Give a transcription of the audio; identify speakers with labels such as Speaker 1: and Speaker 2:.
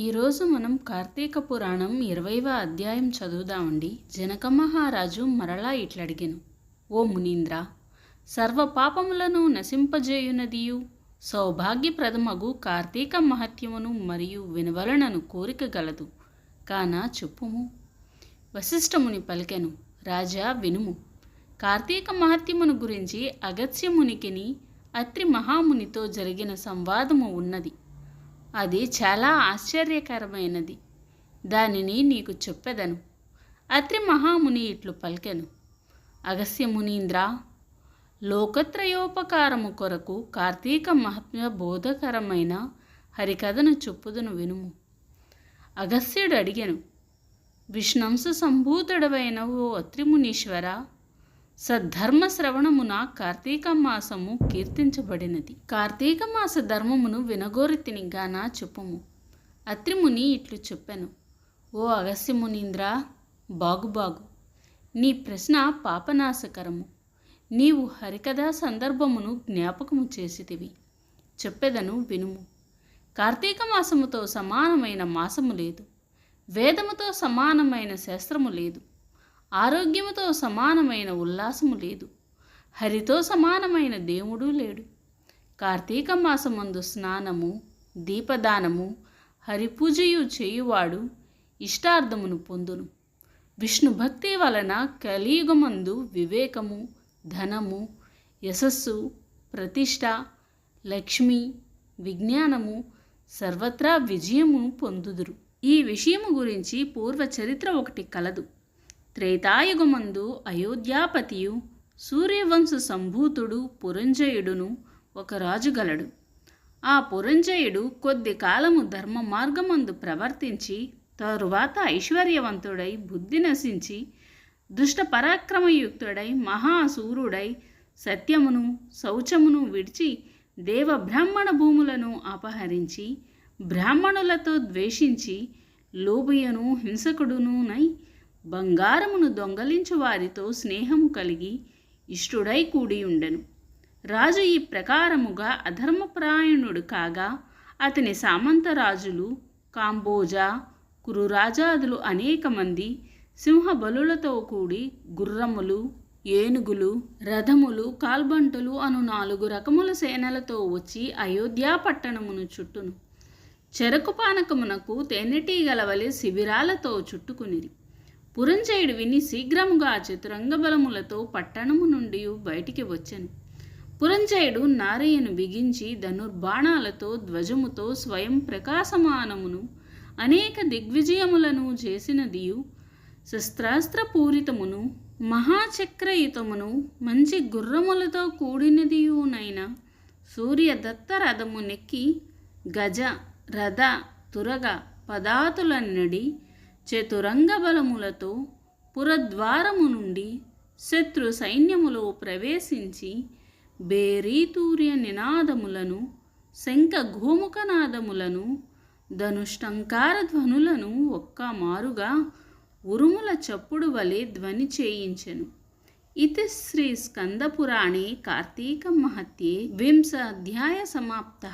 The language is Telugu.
Speaker 1: ఈరోజు మనం కార్తీక పురాణం ఇరవైవ అధ్యాయం చదువుదామండి. జనక మహారాజు మరలా ఇట్లడిగెను ఓ మునీంద్ర సర్వ పాపములను నశింపజేయునదియు. సౌభాగ్యప్రదమగు కార్తీక మహత్యమును మరియు వినవలనను కోరిక గలదు. కాన చెప్పుము. వశిష్ఠముని పలికెను రాజా వినుము. కార్తీక మహత్యమును గురించి అగత్యమునికిని అత్రి మహామునితో జరిగిన సంవాదము ఉన్నది. అది చాలా ఆశ్చర్యకరమైనది. దానిని నీకు చెప్పెదను. అత్రి మహాముని ఇట్లు పలికెను. అగస్య మునీంద్ర లోకత్రయోపకారము కొరకు కార్తీక మహాత్మ్య బోధకరమైన హరికథను చెప్పుదును వినుము. అగస్యుడు అడిగెను విష్ణంస సంభూతుడవైన ఓ అత్రిమునీశ్వర సద్ధర్మ శ్రవణమున కార్తీక మాసము కీర్తించబడినది. కార్తీక మాస ధర్మమును వినగోరితిని గాన చెప్పుము. అత్రిముని ఇట్లు చెప్పాను. ఓ అగస్యమునీంద్ర బాగు బాగు నీ ప్రశ్న పాపనాశకరము. నీవు హరికథా సందర్భమును జ్ఞాపకము చేసితివి. చెప్పెదను వినుము. కార్తీక మాసముతో సమానమైన మాసము లేదు. వేదముతో సమానమైన శాస్త్రము లేదు. ఆరోగ్యముతో సమానమైన ఉల్లాసము లేదు. హరితో సమానమైన దేవుడు లేడు. కార్తీక మాసమందు స్నానము దీపదానము హరిపూజయు చేయువాడు ఇష్టార్థమును పొందును. విష్ణు భక్తి వలన కలియుగమందు వివేకము ధనము యశస్సు ప్రతిష్ట లక్ష్మి విజ్ఞానము సర్వత్రా విజయము పొందుదురు. ఈ విషయము గురించి పూర్వ చరిత్ర ఒకటి కలదు. త్రేతాయుగమందు అయోధ్యాపతియు సూర్యవంశ సంభూతుడు పురంజయుడును ఒక రాజు గలడు. ఆ పురంజయుడు కొద్ది కాలము ధర్మ మార్గమందు ప్రవర్తించి తరువాత ఐశ్వర్యవంతుడై బుద్ధి నశించి దుష్ట పరాక్రమయుక్తుడై మహాసూరుడై సత్యమును శౌచమును విడిచి దేవ బ్రాహ్మణ భూములను అపహరించి బ్రాహ్మణులతో ద్వేషించి లోబియను హింసకుడునునై బంగారమును దొంగలించు వారితో స్నేహము కలిగి ఇష్టుడై కూడి ఉండెను రాజు ఈ ప్రకారముగా అధర్మపరాయణుడు కాగా అతని సామంతరాజులు కాంబోజా కురురాజాదులు అనేక మంది సింహబలులతో కూడి గుర్రములు ఏనుగులు రథములు కాల్బంటలు అను నాలుగు రకముల సేనలతో వచ్చి అయోధ్యా పట్టణమును చుట్టును. చెరకు పానకమునకు తేనెటీగల వలె శిబిరాలతో చుట్టుకునిరి. పురంజయుడు విని శీఘ్రముగా చతురంగ బలములతో పట్టణము నుండి బయటికి వచ్చాను. పురంజయుడు నారయ్యను బిగించి ధనుర్బాణాలతో ధ్వజముతో స్వయం ప్రకాశమానమును అనేక దిగ్విజయములను చేసినదియు. శస్త్రాస్త్రపూరితమును మహాచక్రయుతమును మంచి గుర్రములతో కూడినదియునైన సూర్యదత్త రథము నెక్కి గజ రథ తురగ పదాతులన్నడి చతురంగ బలములతో పురద్వారము నుండి శత్రు సైన్యములో ప్రవేశించి బేరీతూర్య నినాదములను శంఖ ఘోముఖనాదములను ధనుష్టంకార ధ్వనులను ఒక్క మారుగా ఉరుముల చప్పుడు వలె ధ్వని చేయించెను. ఇది శ్రీ స్కందపురాణే కార్తీక మహత్యే వింశ అధ్యాయ సమాప్త.